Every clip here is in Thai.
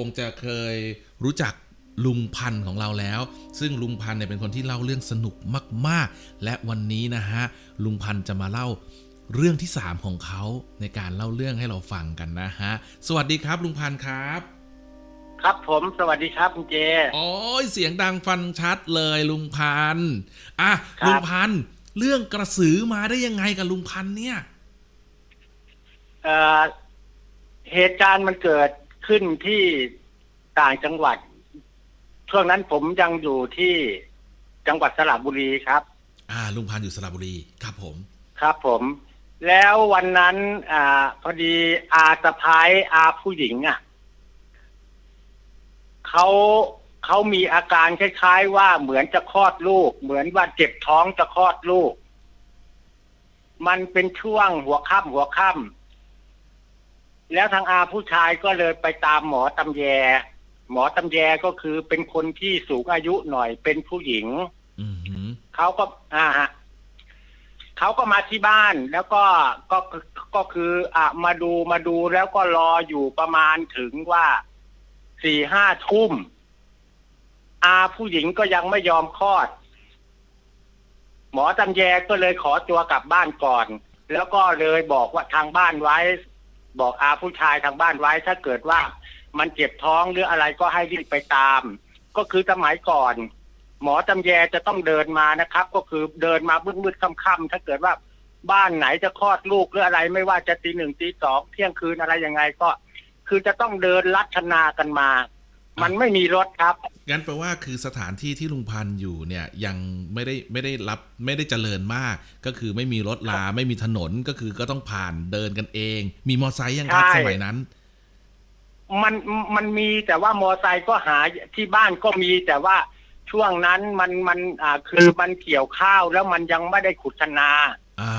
คงจะเคยรู้จักลุงพันธ์ของเราแล้ว ซึ่งลุงพันธ์เนี่ยเป็นคนที่เล่าเรื่องสนุกมาก ๆ และวันนี้นะฮะลุงพันธ์จะมาเล่าเรื่องที่ 3 ของเขาในการเล่าเรื่องให้เราฟังกันนะฮะ สวัสดีครับลุงพันธ์ครับ ครับผมสวัสดีครับคุณเจโอ้ยเสียงดังฟันชัดเลยลุงพันธ์อะครับลุงพันธ์เรื่องกระสือมาได้ยังไงกับลุงพันธ์เนี่ยเอ่อเหตุการณ์มันเกิด ขึ้นที่ต่างจังหวัด ช่วงนั้นผมยังอยู่ที่จังหวัดสระบุรีครับ อ่า ลุงพันธ์อยู่สระบุรีครับผม ครับผม แล้ววันนั้นอ่าพอดีอาสะพ้ายอาผู้หญิงอะเขาเขามีอาการคล้ายๆ ว่าเหมือนจะคลอดลูก เหมือนว่าเจ็บท้องจะคลอดลูก มันเป็นช่วงหัวค่ำหัวค่ำ แล้วทางอาผู้ชายก็เลยไปตามหมอตำแย หมอตำแยก็คือเป็นคนที่สูงอายุหน่อยเป็นผู้หญิงอือหือเขาก็อ่าฮะเขาก็มาที่บ้านแล้วก็ก็ก็คืออะมาดูมาดูแล้วก็รออยู่ประมาณถึงว่าสี่ห้าทุ่มอาผู้หญิงก็ยังไม่ยอมคลอด หมอตำแยก็เลยขอตัวกลับบ้านก่อน แล้วก็เลยบอกว่าทางบ้านไว้ บอกอาผู้ชายทางบ้านไว้ ถ้าเกิดว่ามันเจ็บท้องหรืออะไรก็ให้รีบไปตาม ก็คือสมัยก่อน หมอตำแยจะต้องเดินมานะครับ ก็คือเดินมามืดๆค่ำๆถ้าเกิดว่าบ้านไหนจะคลอดลูกหรืออะไร ไม่ว่าจะตีหนึ่งตีสองเที่ยงคืนอะไรยังไงก็ คือจะต้องเดินลัดชนากันมา มันไม่มีรถครับ งั้นแปลว่าคือสถานที่ที่ลุงพันธ์อยู่เนี่ยยังไม่ได้ไม่ได้รับไม่ได้เจริญมาก ก็คือไม่มีรถลาไม่มีถนนก็คือก็ต้องผ่านเดินกันเอง มีมอไซค์ยังครับใช่ สมัยนั้น มันมันมีแต่ว่ามอไซค์ก็หาที่บ้านก็มีแต่ว่าช่วงนั้นมันมันอ่าคือมันเกี่ยวข้าวแล้วมันยังไม่ได้ขุดชนา อ่า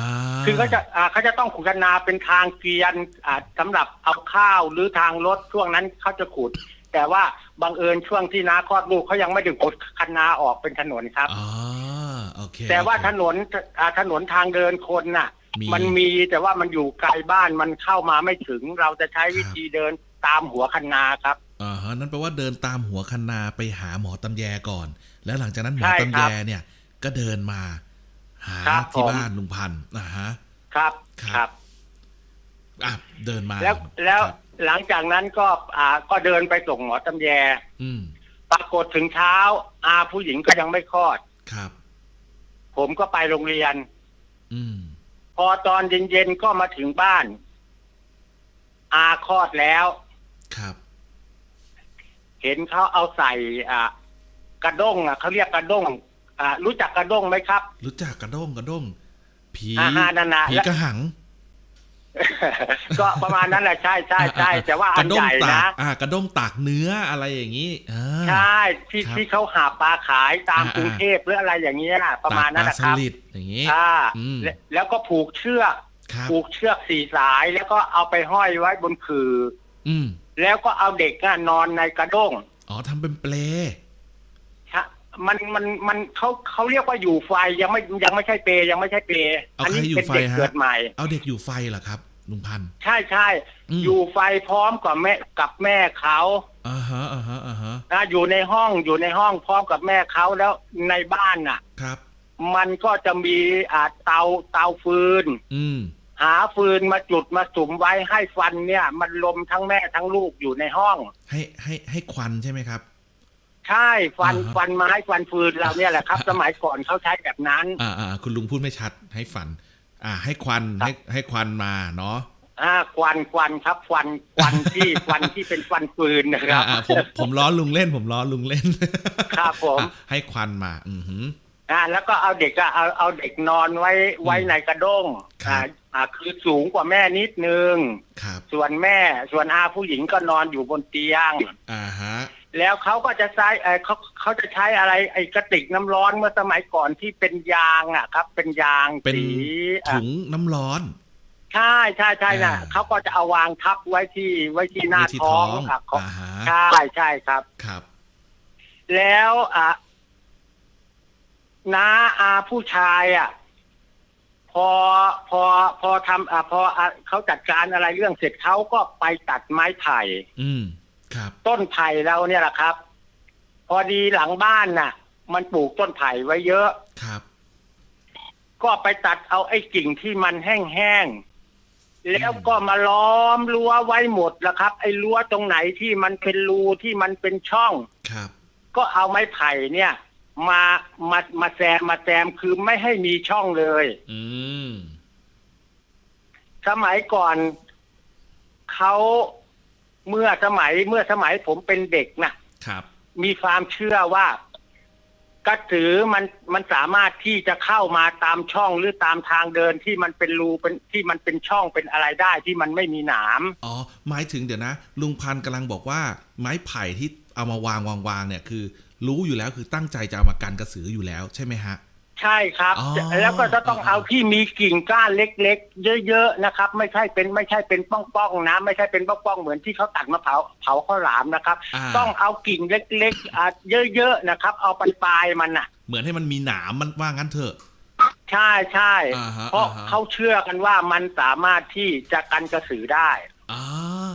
คือเขาจะอ่าเขาจะต้องขุดคนาเป็นทางเกวียนอ่าสำหรับเอาข้าวหรือทางรถช่วงนั้นเขาจะขุด แต่ว่าบังเอิญช่วงที่นาคลอดลูกเขายังไม่ถึงขุดคนาออกเป็นถนนครับ อ๋อโอเคแต่ว่าโอเค ถนนอ่าถนนทางเดินคนน่ะ มีมันมีแต่ว่ามันอยู่ไกลบ้านมันเข้ามาไม่ถึง เราจะใช้วิธีเดินตามหัวคันนาครับ อ่าฮะนั่นแปลว่าเดินตามหัวคันนาไปหาหมอตำแยก่อน แล้วหลังจากนั้นหมอใช่ตำครัแยบเนี่ย ก็เดินมา หาครับที่ผม บ้านลุงพันธ์อ่าฮะ ครับ ครับครับอะเดินมาแล้วแล้วครับ หลังจากนั้นก็อ่าก็เดินไปส่งหมอตำแย อืมปรากฏถึงเช้า อาผู้หญิงก็ยังไม่คลอด ครับ ผมก็ไปโรงเรียน อืมพอตอนเย็นๆก็มาถึงบ้าน อาคลอดแล้ว ครับ เห็นเขาเอาใส่อ่ากระด้งอะเขาเรียกกระด้งอ่ารู้จักกระด้งไหมครับ รู้จักกระด้งกระด้งผีอ่าฮะนั่นนะผีแล้ว กระหัง ก็ประมาณนั้นแหละใช่ใช่ใช่แต่ว่าอักนระด้ใหงญ่ตานะกอ่ากระด้งตากเนื้ออะไรอย่างนี้อ่าใช่ที่ครับที่เขาหาปลาขายตามอ่ากรุงเทพหรืออะไรอย่างเงี้ยนะประมาณนั้นตกนะปคลารับสลิดอย่างนี้อ่าอืมและแล้วก็ผูกเชือกครับผูกเชือกสี่สายแล้วก็เอาไปห้อยไว้บนคืออืมแล้วก็เอาเด็กน่ะนอนในกระด้งอ๋อทำเป็นเปลฮะ มันมันมันเขาเขาเรียกว่าอยู่ไฟยังไม่ยังไม่ใช่เปยังไม่ใช่เปเอาอัใครนี้อยู่เป็นไฟเด็กฮะเกิดใหม่ เอาเด็กอยู่ไฟเหรอครับลุงพันธ์ใช่ใช่อืมอยู่ไฟพร้อมกับแม่กับแม่เขาอ่าฮะอ่าฮะอ่าฮะนะอยู่ในห้องอยู่ในห้องพร้อมกับแม่เขาแล้วในบ้านน่ะ ครับ มันก็จะมีอ่าเตาเตาฟืน อืมหาฟืนมาจุดมาสุมไว้ให้ฟันเนี่ย มันลมทั้งแม่ทั้งลูกอยู่ในห้อง ให้ให้ให้ควันใช่ไหมครับ ใช่ฟันอ่าฮะ ฟันไม้ฟันฟืนเราเนี่ยแหละครับ สมัยก่อนเขาใช้แบบนั้น อ่าอ่าคุณลุงพูดไม่ชัดให้ฟัน อ่า ให้ควันครับให้ให้ควันมาเนาะอ่าควันควันครับควันควันที่ ควันที่เป็นควันฟืนนะคอ่ารับอ่าผมผมล้อลุงเล่น ผมล้อลุงเล่นครับผม อะให้ควันมา อือหือ อ่าแล้วก็เอาเด็กอะเอาเอาเด็กนอนไว้ไว้ในกระด้งครับ อ่าอ่าคือสูงกว่าแม่นิดนึง ครับ ส่วนแม่ส่วนอาผู้หญิงก็นอนอยู่บนเตียง อ่าฮะ แล้วเขาก็จะใช้เออเขาเขาจะใช้อะไรไอ้กระติกน้ำร้อนเมื่อสมัยก่อนที่เป็นยางอะครับ เป็นยางเป็นสีอะถุงน้ำร้อน ใช่ใช่ใช่น่ะอ่า เขาก็จะเอาวางทับไว้ที่ไว้ที่หน้าไว้ที่ท้องท้องอะของอ่าฮะใช่ใช่ครับ ครับ แล้วอะน้าอาผู้ชายอะ พอพอพอทำอะพออะเขาจัดการอะไรเรื่องเสร็จเขาก็ไปตัดไม้ไผ่ อืม ครับต้นไผ่เราเนี่ยแหละครับ พอดีหลังบ้านน่ะ มันปลูกต้นไผ่ไว้เยอะครับ ก็ไปตัดเอาไอ้กิ่งที่มันแห้งๆแล้วก็มาล้อมรั้วไว้หมดแล้วครับ ไอ้รั้วตรงไหนที่มันเป็นรูที่มันเป็นช่องครับ ก็เอาไม้ไผ่เนี่ย มามามาแซมมาแซมคือไม่ให้มีช่องเลย อืมสมัยก่อนเขา เมื่อสมัยเมื่อสมัยผมเป็นเด็กน่ะครับ มีความเชื่อว่ากระสือมันมันสามารถที่จะเข้ามาตามช่องหรือตามทางเดินที่มันเป็นรูเป็นที่มันเป็นช่องเป็นอะไรได้ที่มันไม่มีหนามอ๋อหมายถึงเดี๋ยวนะ ลุงพันธุ์กำลังบอกว่า ไม้ไผ่ที่เอามาวางวางวางเนี่ยคือ รู้อยู่แล้วคือตั้งใจจะเอามากันกระสืออยู่แล้วใช่ไหมฮะ ใช่ครับ อ๋อ แล้วก็จะต้องอ๋อเอาที่มีกิ่งก้านเล็ก ๆ เยอะๆนะครับ ไม่ใช่เป็นไม่ใช่เป็นป้องๆนะไม่ใช่เป็นป้องๆเหมือนที่เขาตัดมะพร้าวเผาข้าวหลามนะครับาต้องเอากิ่งเล็กๆอะเยอะๆนะครับ เอาปลายๆมันน่ะ เหมือนให้มันมีหนามมันว่างั้นเถอะ ใช่ใช่อ่าฮะเพราะอ่าฮะ เขาเชื่อกันว่ามันสามารถที่จะกันกระสือได้ อ่า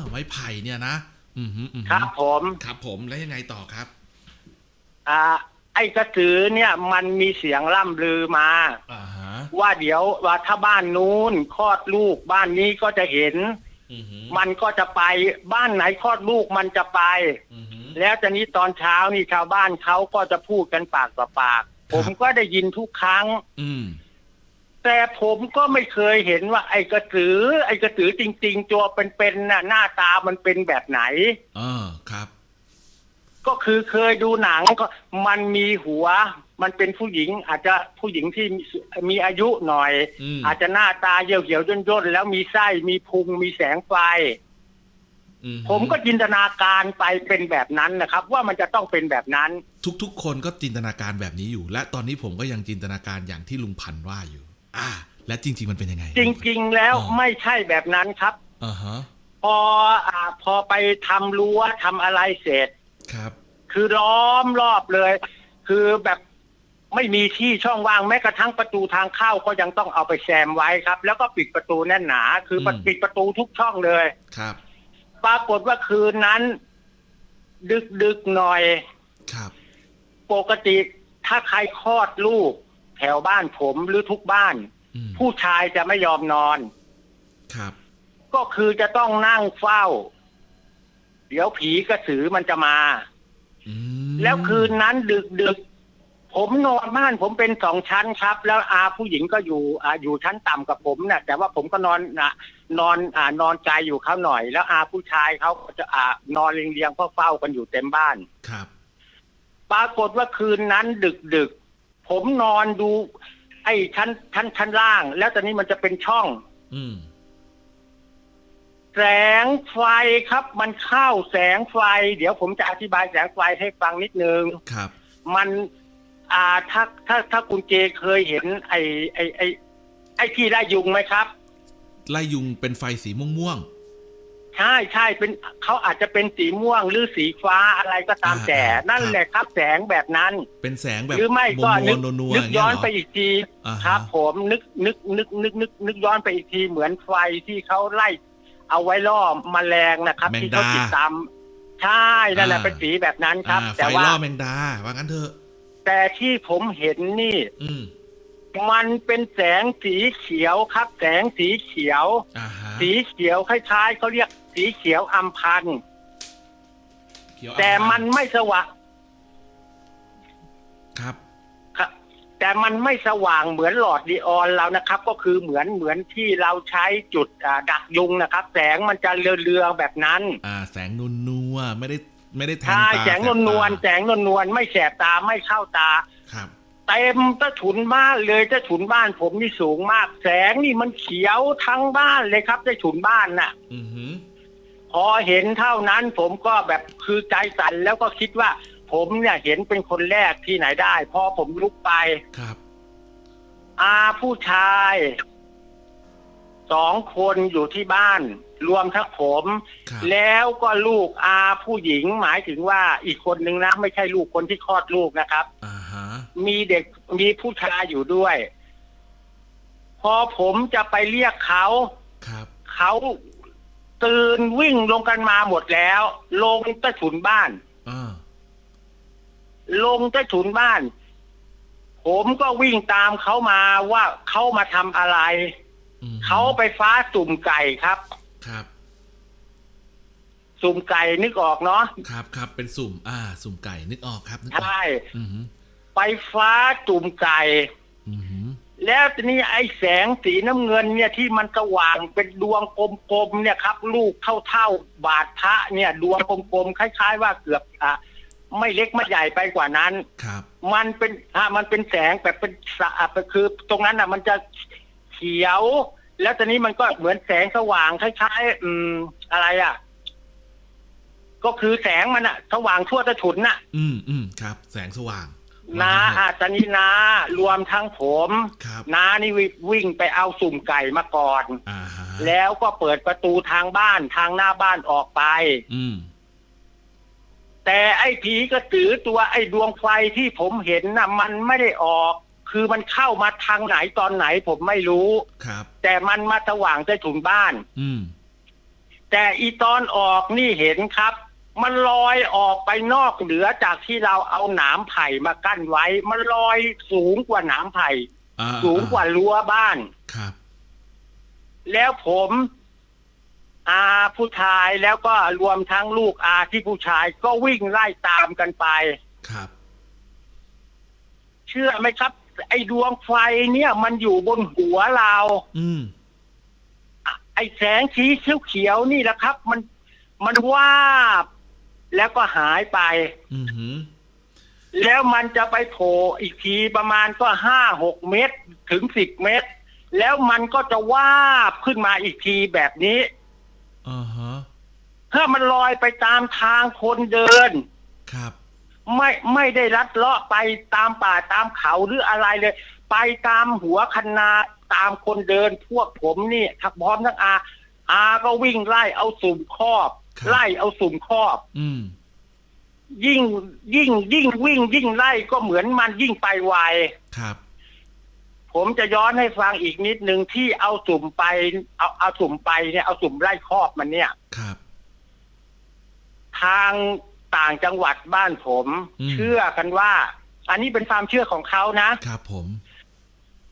ไม้ไผ่เนี่ยนะ อืมฮึอืมฮึครับผม ครับผมแล้วยังไงต่อครับ อ่า ไอ้กระสือเนี่ยมันมีเสียงล่ำลือมา อ่าฮะว่าเดี๋ยวว่าถ้าบ้านนู้นคลอดลูกบ้านนี้ก็จะเห็น อืมฮึมันก็จะไปบ้านไหนคลอดลูกมันจะไป อืมฮึแล้วจะนี้ตอนเช้านี่ชาวบ้านเขาก็จะพูดกันปากต่อปาก ครับ ผมก็ได้ยินทุกครั้ง อืมแต่ผมก็ไม่เคยเห็นว่าไอ้กระสือ ไอ้กระสือจริง ๆ ตัวเป็นๆน่ะหน้าตามันเป็นแบบไหนเออครับ ก็คือเคยดูหนังก็มันมีหัว มันเป็นผู้หญิง อาจจะผู้หญิงที่มีมีอายุหน่อย อืมอาจจะหน้าตาเหี่ยวเหี่ยวย่นย่นๆแล้วมีไส้มีพุงมีแสงไฟ อืฮึผมก็จินตนาการไปเป็นแบบนั้นนะครับ ว่ามันจะต้องเป็นแบบนั้น ทุกๆ คนก็จินตนาการแบบนี้อยู่ และตอนนี้ผมก็ยังจินตนาการอย่างที่ลุงพันธุ์ว่าอยู่ อ่า และจริง ๆ มันเป็นยังไง จริง ๆ แล้วอ๋อ ไม่ใช่แบบนั้นครับ อ่าฮะ พออ่าพอไปทำรั้วทำอะไรเสร็จ ครับ คือล้อมรอบเลย คือแบบไม่มีที่ช่องว่างแม้กระทั่งประตูทางเข้าก็ยังต้องเอาไปแซมไว้ครับ แล้วก็ปิดประตูแน่นหนา คืออม ปิดประตูทุกช่องเลย ครับปรากฏว่าคืนนั้น ดึกดึกๆหน่อย ครับปกติถ้าใครคลอดลูก แถวบ้านผมหรือทุกบ้าน อืมผู้ชายจะไม่ยอมนอน ครับ ก็คือจะต้องนั่งเฝ้า เดี๋ยวผีกระสือมันจะมาอืมแล้วคืนนั้นดึกดึกๆผมนอนบ้านผมเป็นสองชั้นครับ แล้วอาผู้หญิงก็อยู่อาอยู่ชั้นต่ำกับผมนะแต่ว่าผมก็นอนนะนอนอ่านอนใจอยู่เขาหน่อย แล้วอาผู้ชายเขาก็จะอ่านอนเรียงๆเฝ้าเฝ้ากันอยู่เต็มบ้านครับ ปรากฏว่าคืนนั้นดึกดึกๆผมนอนดู ไอ้ชั้นชั้นชั้นล่าง แล้วตอนนี้มันจะเป็นช่อง อืม แสงไฟครับ มันเข้าแสงไฟ เดี๋ยวผมจะอธิบายแสงไฟให้ฟังนิดนึงครับ มันอ่าถ้าถ้าถ้าคุณเจเคยเห็น ไอ้ไอ้ไอ้ไอ้ที่ไล่ยุงไหมครับไล่ยุงเป็นไฟสีม่วงใช่ใช่เป็นเขาอาจจะเป็นสีม่วงหรือสีฟ้าอะไรก็ตามอ่าแต่อ่านั่นครับแหละครับ แสงแบบนั้นๆเป็นแสงแบบหรือไม่มัก็วนึกๆนัวๆนึอกย่างย้เงี้อยนเหรอไปอีกทีอ่าฮะครับ ผมนึกนึกนึกนึกนึกนึกย้อนไปอีกทีเหมือนไฟที่เขาไล่ เอาไว้ล่อแมลงนะครับแมงที่เขาดาติดตามใช่นั่นแหละอ่าเป็นสีแบบนั้นครับอ่าไฟแต่ว่าล่อแมงดาว่างั้นเถอะ แต่ที่ผมเห็นนี่ อืมมันเป็นแสงสีเขียวครับ แสงสีเขียวอ่าฮะสีเขียวคล้ายๆเขาเรียกสีเขียวอัมพันธ์เขียวแต่มันไม่สว่างครับครับ แต่มันไม่สว่างเหมือนหลอดดีออนเรานะครับ ก็คือเหมือนเหมือนที่เราใช้จุดอ่าดักยุงนะครับ แสงมันจะเรือๆแบบนั้น อ่า แสงนวลนัวๆไม่ได้ไม่ได้แทงใช่ตาแสงนวลนวลบๆแสงนวลนวลๆไม่แสบตาไม่เข้าตาครับเต็มใต้ถุนบ้านเลยใต้ถุนบ้านผมนี่สูงมาก แสงนี่มันเขียวทั้งบ้านเลยครับใต้ถุนบ้านน่ะอือหือพอเห็นเท่านั้นผมก็แบบคือใจสั่นแล้วก็คิดว่า ผมเนี่ยเห็นเป็นคนแรกที่ไหนได้ พอผมลุกไป ครับ อาผู้ชายสองคนอยู่ที่บ้าน รวมทั้งผม ครับ แล้วก็ลูกอาผู้หญิงหมายถึงว่าอีกคนนึงนะ ไม่ใช่ลูกคนที่คลอดลูกนะครับ อ่าฮะมีเด็กมีผู้ชายอยู่ด้วย พอผมจะไปเรียกเขา ครับ เขาตื่นวิ่งลงกันมาหมดแล้ว ลงใต้ถุนบ้าน อ่า ลงใต้ถุนบ้าน ผมก็วิ่งตามเขามาว่าเขามาทำอะไร อืมเขาไปฟ้าสุ่มไก่ครับ ครับ สุ่มไก่นึกออกเนาะครับครับเป็นสุ่ม อ่า สุ่มไก่นึกออกครับนึกออกใช่อือหือไปฟ้าจุ่มไก่ อือหือแล้วทีนี้ไอ้แสงสีน้ำเงินเนี่ยที่มันสว่างเป็นดวงกลมๆเนี่ยครับ ลูกเท่าๆบาทพระเนี่ย ดวงกลมๆคล้าย ๆ ว่าเกือบอะ ไม่เล็กไม่ใหญ่ไปกว่านั้น ครับ มันเป็นอะมันเป็นแสงแบบเป็นสะอะคือ ตรงนั้นอะ มันจะเขียว แล้วตอนนี้มันก็เหมือนแสงสว่างคล้ายๆ อืม อะไรอะ ก็คือแสงมันอะ สว่างทั่วตะถุนน่ะ อืมอืมครับ แสงสว่างนาว่าอางั้นเถตอนนี้นารวมทั้งผมครับน้านี่วิ่งไปเอาสุ่มไก่มาก่อนอ่าฮะแล้วก็เปิดประตูทางบ้านทางหน้าบ้านออกไป อืม แต่ไอ้ผีกระสือตัวไอ้ดวงไฟที่ผมเห็นน่ะมันไม่ได้ออก คือมันเข้ามาทางไหนตอนไหนผมไม่รู้ครับ แต่มันมาสว่างใต้ถุนบ้าน อืม แต่อีตอนออกนี่เห็นครับ มันลอยออกไปนอกเหนือจากที่เราเอาหนามไผ่มากั้นไว้ มันลอยสูงกว่าหนามไผ่ อ่าสูงกว่ารั้วบ้าน ครับ แล้วผม อาผู้ชายแล้วก็รวมทั้งลูกอาที่ผู้ชายก็วิ่งไล่ตามกันไป ครับ เชื่อไหมครับ ไอ้ดวงไฟเนี่ย มันอยู่บนหัวเรา อืมอะไอ้แสงสีเขียวๆนี่แหละครับ มันมันวาบ แล้วก็หายไป อือหือแล้วมันจะไปโผล่อีกทีประมาณก็ห้าหกเมตรถึงสิบเมตร แล้วมันก็จะวาบขึ้นมาอีกทีแบบนี้ อ่าฮะเพื่อมันลอยไปตามทางคนเดิน ครับ ไม่ไม่ได้ลัดเลาะไปตามป่าตามเขาหรืออะไรเลย ไปตามหัวคันนาตามคนเดิน พวกผมนี่ทักพร้อมทั้งอา อาก็วิ่งไล่เอาสุ่มครอบ ครับ ไล่เอาสุ่มครอบ อืม ยิ่งยิ่งยิ่งวิ่งยิ่งไล่ก็เหมือนมันยิ่งไปไว ครับ ผมจะย้อนให้ฟังอีกนิดนึงที่เอาสุ่มไป เอาเอาสุ่มไปเนี่ยเอาสุ่มไล่ครอบมันเนี่ย ครับ ทางต่างจังหวัดบ้านผม อืม เชื่อกันว่า อันนี้เป็นความเชื่อของเขานะ ครับผม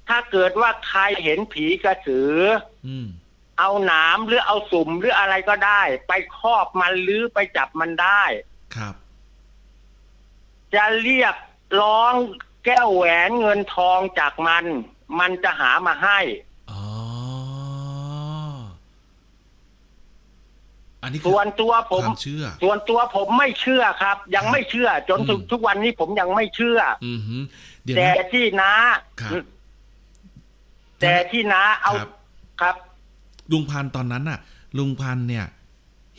ถ้าเกิดว่าใครเห็นผีกระสือ อืม เอาหนามหรือเอาสุ่มหรืออะไรก็ได้ ไปครอบมันหรือไปจับมันได้ ครับ จะเรียกร้องแก้วแหวนเงินทองจากมัน มันจะหามาให้ อ๋อ อันนี้คือส่วนตัวผม ความเชื่อ ส่วนตัวผมไม่เชื่อครับ ยังไม่เชื่อ จนถึงอืม ทุกวันนี้ผมยังไม่เชื่อ อือหือเดี๋ยวแต่นะ ที่น้าครับ แต่ที่น้าเอาครับ ครับ ลุงพันธุ์ตอนนั้นน่ะ ลุงพันธุ์เนี่ย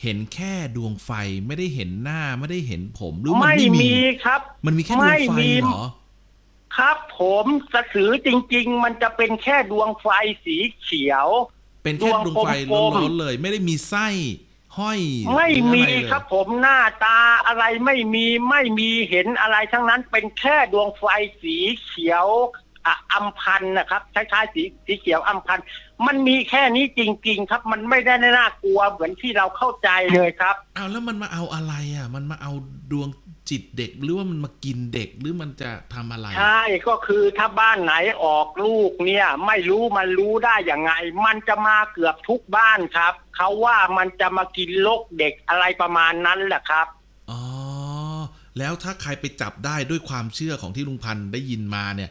เห็นแค่ดวงไฟไม่ได้เห็นหน้าไม่ได้เห็นผมหรือมันไม่ไม่มี มีครับ มันมีแค่ดวงไม่ไฟมี เหรอ ครับผมกระสือจริง ๆ มันจะเป็นแค่ดวงไฟสีเขียว เป็นแค่ดวงไฟดวงกลมๆร้อนๆเลย ไม่ได้มีไส้ห้อยไม่หรือมีอะเลยครับผมหน้าตาอะไรไม่มีไม่มีเห็นอะไรทั้งนั้นเป็นแค่ดวงไฟสีเขียว อะอัมพันธ์นะครับคล้ายๆสีสีเขียวอัมพันธ์มันมีแค่นี้จริง ๆ ครับ มันไม่ได้น่ากลัวเหมือนที่เราเข้าใจเลยครับอ้าวแล้วมันมาเอาอะไรอะ มันมาเอาดวงจิตเด็กหรือว่ามันมากินเด็กหรือมันจะทำอะไรใช่ก็คือถ้าบ้านไหนออกลูกเนี่ย ไม่รู้มันรู้ได้อย่างไง มันจะมาเกือบทุกบ้านครับเขาว่ามันจะมากินลกเด็กอะไรประมาณนั้นแหละครับอ๋อแล้วถ้าใครไปจับได้ด้วยความเชื่อของที่ลุงพันธุ์ได้ยินมาเนี่ย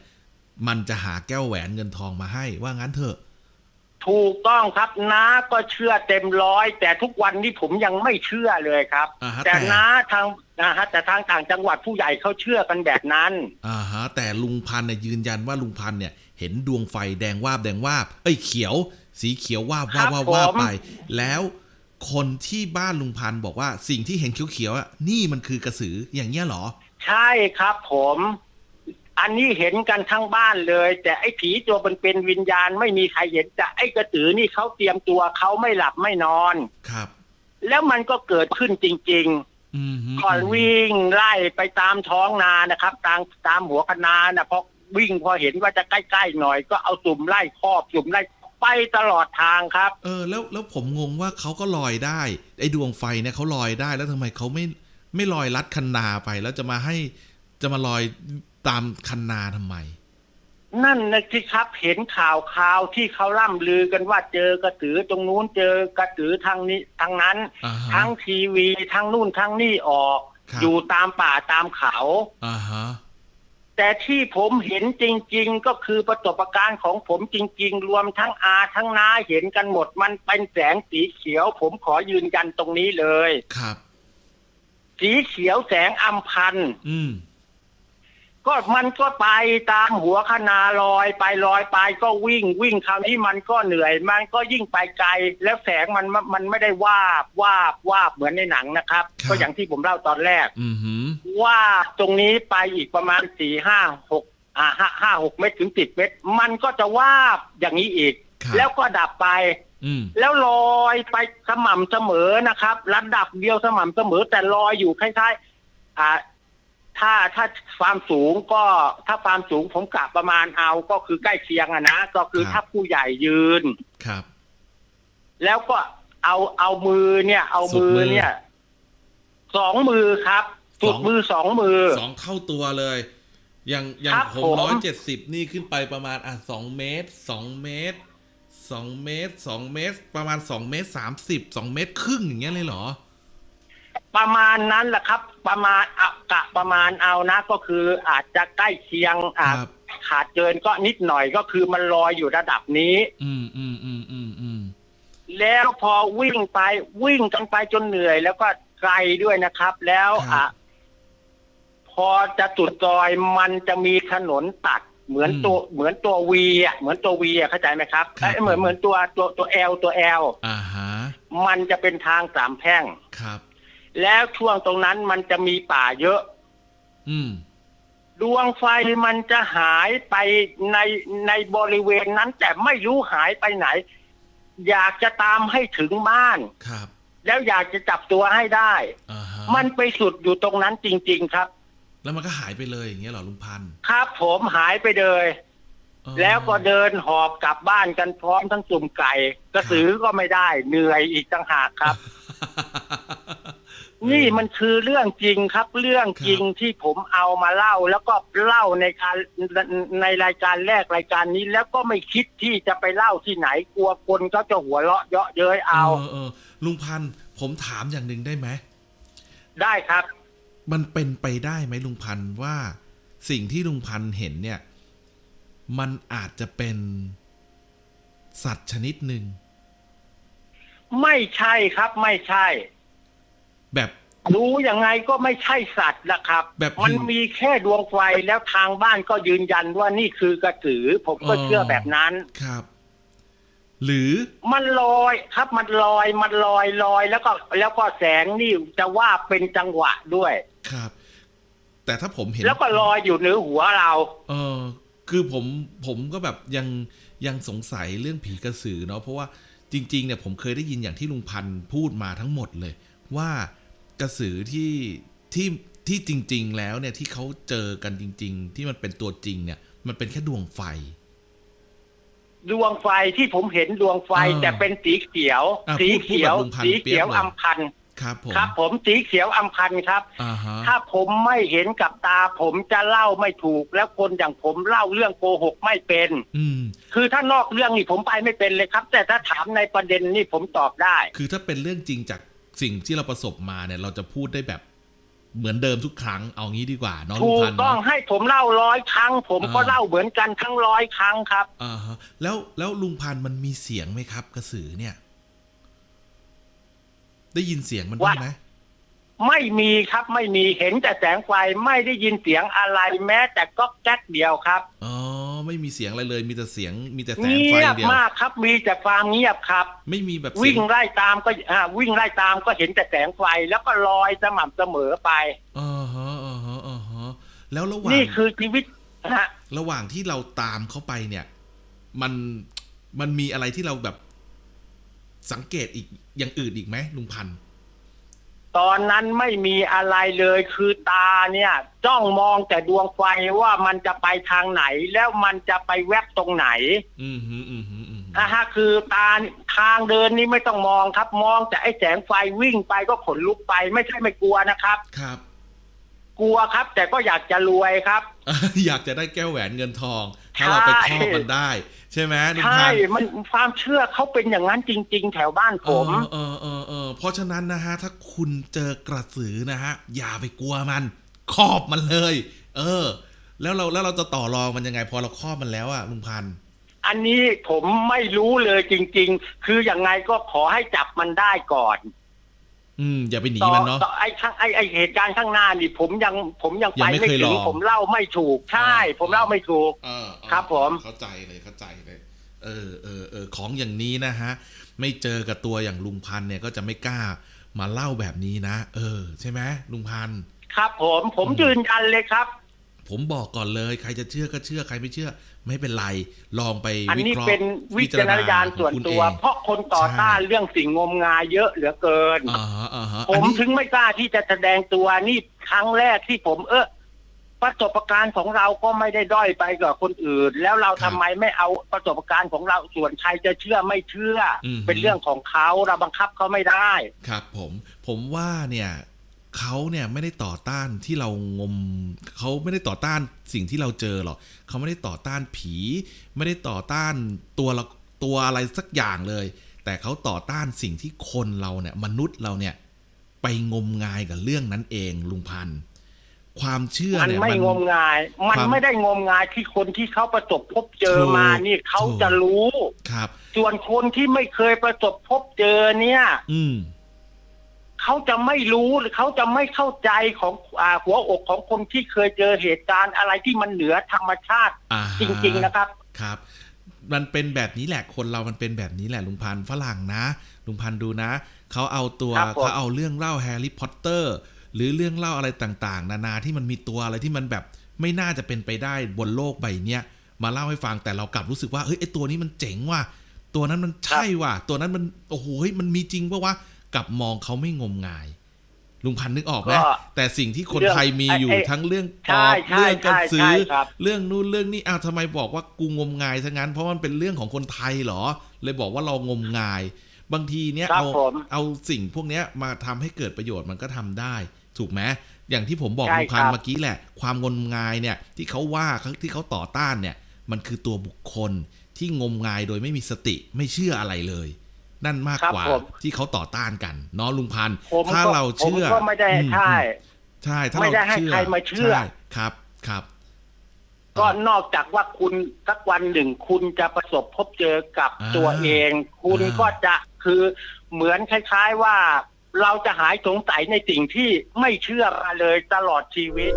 มันจะหาแก้วแหวนเงินทองมาให้ว่างั้นเถอะ ถูกต้องครับน้าก็เชื่อเต็มร้อย แต่ทุกวันนี้ผมยังไม่เชื่อเลยครับ อ่าฮะแต่แต่ น้าทางนะฮะแต่ทางต่างจังหวัดผู้ใหญ่เขาเชื่อกันแบบนั้น อ่าฮะแต่ลุงพันธุ์เนี่ยยืนยันว่าลุงพันธุ์เนี่ย เห็นดวงไฟแดงวาบแดงวาบเอ้ยเขียว สีเขียววาบวาบวาบวาบผมไป แล้วคนที่บ้านลุงพันธุ์บอกว่าสิ่งที่เห็นเขียวๆอะนี่มันคือกระสืออย่างเงี้ยเหรอ ใช่ครับผม อันนี้เห็นกันทั้งบ้านเลย แต่ไอ้ผีตัวเป็นเป็นวิญญาณไม่มีใครเห็นแต่ไอ้กระสือนี่เขาเตรียมตัวเขาไม่หลับไม่นอนครับ แล้วมันก็เกิดขึ้นจริงอืมฮึๆก่อนวิ่งไล่ไปตามท้องนานะครับ ตามตามหัวคะนานะพอวิ่งพอเห็นว่าจะใกล้ๆหน่อย ก็เอาสุ่มไล่ครอบสุ่มไล่ไปตลอดทางครับ เออ แล้วแล้วผมงงว่าเขาก็ลอยได้ไอ้ดวงไฟเนี่ยเขาลอยได้แล้วทำไมเขาไม่ไม่ลอยลัดคันนาไปแล้วจะมาให้จะมาลอย ตามคันนาทำไม นั่นนะที่ครับเห็นข่าวข่าวที่เขาล่ำลือกันว่าเจอกระสือตรงนู้นเจอกระสือทางนี้ทางนั้น อ่าฮะทั้งทีวีทั้งนู่นทั้งนี่ออก ครับ อยู่ตามป่าตามเขา อ่าฮะแต่ที่ผมเห็นจริง ๆ ก็คือประสบการณ์ของผมจริง ๆ รวมทั้งอาทั้งน้าเห็นกันหมด มันเป็นแสงสีเขียว ผมขอยืนยันตรงนี้เลย ครับ สีเขียวแสงอัมพันธ์ อืม ก็มันก็ไปตามหัวคนาลอยไปลอยไปก็วิ่งวิ่งคราวนี้มันก็เหนื่อย มันก็ยิ่งไปไกล แล้วแสงมันมันไม่ได้วาบวาบวาบเหมือนในหนังนะครับครับก็อย่างที่ผมเล่าตอนแรกอืมหืมว่าตรงนี้ไปอีกประมาณสี่ห้าหกอ่าห้าห้าหกเมตรถึงสิบเมตร มันก็จะวาบอย่างนี้อีกครับแล้วก็ดับไปอืมแล้วลอยไปสม่ำเสมอนะครับ ระดับเดียวสม่ำเสมอแต่ลอยอยู่คล้ายๆอ่า ถ้าถ้าความสูงก็ถ้าความสูงผมกะประมาณเอาก็คือใกล้เคียงอะนะก็คือถ้าผู้ใหญ่ยืน ครับ แล้วก็เอาเอามือเนี่ย เอาสุดมืมืออเนี่ยสองมือครับสุดสอง มือสองมือ สองเท่าตัวเลย อย่างอย่างครับผม ผมร้อยเจ็ดสิบนี่ขึ้นไปประมาณอะสองเมตรสองเมตรสองเมตรสองเมตร ประมาณสองเมตรสามสิบสองเมตรครึ่งอย่างเงี้ยเลยเหรอ ประมาณนั้นแหละครับ ประมาณอะกะประมาณเอานะ ก็คืออาจจะใกล้เคียงอาจครับ ขาดเกินก็นิดหน่อยก็คือมันลอยอยู่ระดับนี้ อืมอืมอืมอืมอืมแล้วพอวิ่งไปวิ่งกันไปจนเหนื่อย แล้วก็ไกลด้วยนะครับ แล้วอะพอจะจุดซอยมันจะมีถนนตัด เหมือนตัวเหมือนตัววีอะเหมือนตัววีอะเข้าใจไหมครับเอ้ยเหมือนเหมือนตัวตัวตัวแอลตัวแอลอ่าฮะมันจะเป็นทางสามแพร่ง ครับ แล้วช่วงตรงนั้นมันจะมีป่าเยอะ อืม ดวงไฟมันจะหายไปในในบริเวณนั้น แต่ไม่รู้หายไปไหน อยากจะตามให้ถึงบ้าน ครับ แล้วอยากจะจับตัวให้ได้ อ่าฮะมันไปสุดอยู่ตรงนั้นจริง ๆ ครับ แล้วมันก็หายไปเลยอย่างเงี้ยเหรอลุงพันธุ์ครับผมหายไปเลย อ๋อแล้วก็เดินหอบกลับบ้านกันพร้อมทั้งสุ่มไก่ กระสือก็ไม่ได้เหนื่อยอีกต่างหากครับ นี่มันคือเรื่องจริงครับ เรื่องจริงที่ผมเอามาเล่า แล้วก็เล่าในการในรายการแรกรายการนี้ แล้วก็ไม่คิดที่จะไปเล่าที่ไหนกลัวคนเขาจะหัวเราะเยาะเย้ยเอาเออเออลุงพันธุ์ผมถามอย่างหนึ่งได้ไหมได้ครับ มันเป็นไปได้ไหมลุงพันธุ์ว่าสิ่งที่ลุงพันธุ์เห็นเนี่ย มันอาจจะเป็นสัตว์ชนิดหนึ่งไม่ใช่ครับไม่ใช่ แบบรู้ยังไงก็ไม่ใช่สัตว์นะครับ แบบมันหินมีแค่ดวงไฟแล้วทางบ้านก็ยืนยันว่านี่คือกระสือ ผมก็อ๋อเชื่อแบบนั้นครับ หรือมันลอยครับมันลอยมันลอยลอย แล้วก็แล้วก็แสงนี่จะว่าเป็นจังหวะด้วย ครับ แต่ถ้าผมเห็น แล้วก็ลอยอยู่เหนือหัวเรา เออ คือผมผมก็แบบยังยังสงสัยเรื่องผีกระสือเนาะเพราะว่าจริง ๆ เนี่ยผมเคยได้ยินอย่างที่ลุงพันธ์พูดมาทั้งหมดเลย ว่า กระสือที่ที่ที่จริง ๆ แล้วเนี่ยที่เขาเจอกันจริง ๆ ที่มันเป็นตัวจริง เนี่ย มันเป็นแค่ดวงไฟ ดวงไฟที่ผมเห็นดวงไฟเออแต่เป็นสีเขียว อะสีพูดเขียวพูดแบบลุงพันธุ์สีเขียวเปี๊ยบเลยอัมพันธ์ครับผมครับ ผมสีเขียวอัมพันธ์ครับ อ่าฮะถ้าผมไม่เห็นกับตา ผมจะเล่าไม่ถูก แล้วคนอย่างผมเล่าเรื่องโกหกไม่เป็น อืม คือถ้านอกเรื่องนี่ผมไปไม่เป็นเลยครับ แต่ถ้าถามในประเด็นนี่ผมตอบได้ คือถ้าเป็นเรื่องจริงจาก สิ่งที่เราประสบมาเนี่ย เราจะพูดได้แบบเหมือนเดิมทุกครั้งเอางี้ดีกว่าเนาะลุถูงกพันธ์ต้องเนาะ ให้ผมเล่าร้อยครั้ง ผมก็อ่า เล่าเหมือนกันทั้งร้อยครั้งครับ อ่าฮะแล้วแล้วลุงพันธ์มันมีเสียงไหมครับ กระสือเนี่ย ได้ยินเสียงมันบ้างไหม ไม่มีครับไม่มีเห็นแต่แสงไฟไม่ได้ยินเสียงอะไรแม้แต่ก็แก๊กเดียวครับอ๋อไม่มีเสียงอะไรเลย มีแต่เสียงมีแต่แสงเงีไฟยบเดียวมากครับ มีแต่ความเงียบครับ ไม่มีแบบเสียวิ่งงไล่ตามก็อ่าวิ่งไล่ตามก็เห็นแต่แสงไฟแล้วก็ลอยสม่ำเสมอไปอ่าฮะอ่าฮะอ่าฮะแล้วระหว่างนี่คือชีวิตนะฮะระหว่างที่เราตามเขาไปเนี่ย มันมันมีอะไรที่เราแบบ สังเกตอีกอย่างอื่นอีกไหมลุงพันธ์ ตอนนั้นไม่มีอะไรเลยคือตาเนี่ย จ้องมองแต่ดวงไฟว่ามันจะไปทางไหน แล้วมันจะไปแวบตรงไหน อืมฮึอืมฮึอืมฮึอ่าฮะคือตาทางเดินนี่ไม่ต้องมองครับมองแต่ไอ้แสงไฟวิ่งไปก็ขนลุกไปไม่ใช่ไม่กลัวนะครับ ครับ กลัวครับ แต่ก็อยากจะรวยครับ อยากจะได้แก้วแหวนเงินทอง ถ้าเราไปครอบมันได้ ใช่ไหมลุงใช่พันธุ์มันความเชื่อเขาเป็นอย่างนั้นจริง ๆ แถวบ้านผม เออเออเออเออเพราะฉะนั้นนะฮะ ถ้าคุณเจอกระสือนะฮะ อย่าไปกลัวมัน ครอบมันเลย เออ แล้วเราแล้วเราจะต่อรองมันยังไง พอเราครอบมันแล้วอะลุงพันธุ์อันนี้ผมไม่รู้เลยจริง ๆ คืออย่างไงก็ขอให้จับมันได้ก่อน อืมอย่าไปหนีต่อมันเนาะต่อไอ้ข้างไอ้ไอ้เหตุการณ์ข้างหน้านี่ผมยังผมยังยัไปงไม่ไม่เคยถึลงองผมเล่าไม่ถูกใช่ ผมเล่าไม่ถูกเออเออครับผมเข้าใจเลยเข้าใจเลยเออเออเออของอย่างนี้นะฮะ ไม่เจอกับตัวอย่างลุงพันธุ์เนี่ยก็จะไม่กล้ามาเล่าแบบนี้นะ เออ ใช่ไหมลุงพันธุ์ครับผมผมอืมยืนยันเลยครับ ผมบอกก่อนเลย ใครจะเชื่อก็เชื่อใครไม่เชื่อ ไม่เป็นไรลองไปอันวินี้เคราะห์เป็นวิจารณญาณส่วนของคุณตัวเองเพราะคนต่อต้านใช่เรื่องสิ่งงมงายเยอะเหลือเกินอ่าฮะอ่าฮะผอันมนี้ถึงไม่กล้าที่จะแสดงตัวนี่ครั้งแรกที่ผม เออประสบการณ์ของเราก็ไม่ได้ด้อยไปกว่าคนอื่น แล้วเราทำไมไม่เอาประสบการณ์ของเราส่วนใครจะเชื่อไม่เชื่ออมเป็นเรื่องของเขาเราบังคับเขาไม่ได้ ครับ ผม ผมว่าเนี่ย เขาเนี่ยไม่ได้ต่อต้านที่เรางมเขาไม่ได้ต่อต้านสิ่งที่เราเจอหรอกเขาไม่ได้ต่อต้านผี ไม่ได้ต่อต้านตัวละตัวอะไรสักอย่างเลย แต่เขาต่อต้านสิ่งที่คนเราเนี่ยมนุษย์เราเนี่ยไปงมงายกับเรื่องนั้นเองลุงพันธุ์ความเชื่อมันเนี่ยไม่งมงาย มันความไม่ได้งมงายที่คนที่เขาประสบพบเจอถูกมานี่เขาถูกจะรู้ครับ ส่วนคนที่ไม่เคยประสบพบเจอเนี่ย อืม เขาจะไม่รู้หรือเขาจะไม่เข้าใจของอ่าหัวอกของคนที่เคยเจอเหตุการณ์อะไรที่มันเหนือธรรมชาติอ่าจริง ๆนะครับ ครับ มันเป็นแบบนี้แหละคนเรามันเป็นแบบนี้แหละลุงพันธุ์ฝรั่งนะ ลุงพันธุ์ดูนะ เขาเอาตัวครับผม เขาเอาเรื่องเล่าแฮร์รี่พอตเตอร์หรือเรื่องเล่าอะไรต่างๆ นานาที่มันมีตัวอะไรที่มันแบบไม่น่าจะเป็นไปได้บนโลกใบเนี้ยมาเล่าให้ฟังแต่เรากลับรู้สึกว่าเฮ้ยไอตัวนี้มันเจ๋งว่ะตัวนั้นมันใช่ว่ะตัวนั้นมันโอ้โหเฮ้ยมันมีจริงปะวะ กลับมองเขาไม่งมงาย ลุงพันธุ์นึกออกไหมก็แต่สิ่งที่คนเรื่องไทยมีอยู่ไอ้ไอ้ทั้งเรื่องปใช่อบใช่เรื่องกระใช่สืใช่อครับเรื่องนู้นเรื่องนี้อ้าวทำไมบอกว่ากูงมงายซะงั้น เพราะมันเป็นเรื่องของคนไทยเหรอ เลยบอกว่าเรางมงาย บางทีเนี้ยครับเอาผมเอาสิ่งพวกเนี้ยมาทำให้เกิดประโยชน์มันก็ทำได้ ถูกไหมอย่างที่ผมบอกใช่ลุงพันครัธุ์บเมื่อกี้แหละ ความงมงายเนี่ย ที่เขาว่าเขาที่เขาต่อต้านเนี่ย มันคือตัวบุคคลที่งมงายโดยไม่มีสติไม่เชื่ออะไรเลย นั่นมากครับกว่าผมที่เขาต่อต้านกันเนาะลุงพันธุ์ผมถ้าก็เราผมเชื่อก็ไม่ได้อืมใช่ใช่ถ้าไม่เราได้ให้เชื่อใครมาเชื่อใครับครับ ก็นอกจากว่าคุณสักวันหนึ่งคุณจะประสบพบเจอกับอ่าตัวเอง คุณอ่าก็จะคือเหมือนคล้ายๆว่าเราจะหายสงสัยในสิ่งที่ไม่เชื่อมาเลยตลอดชีวิต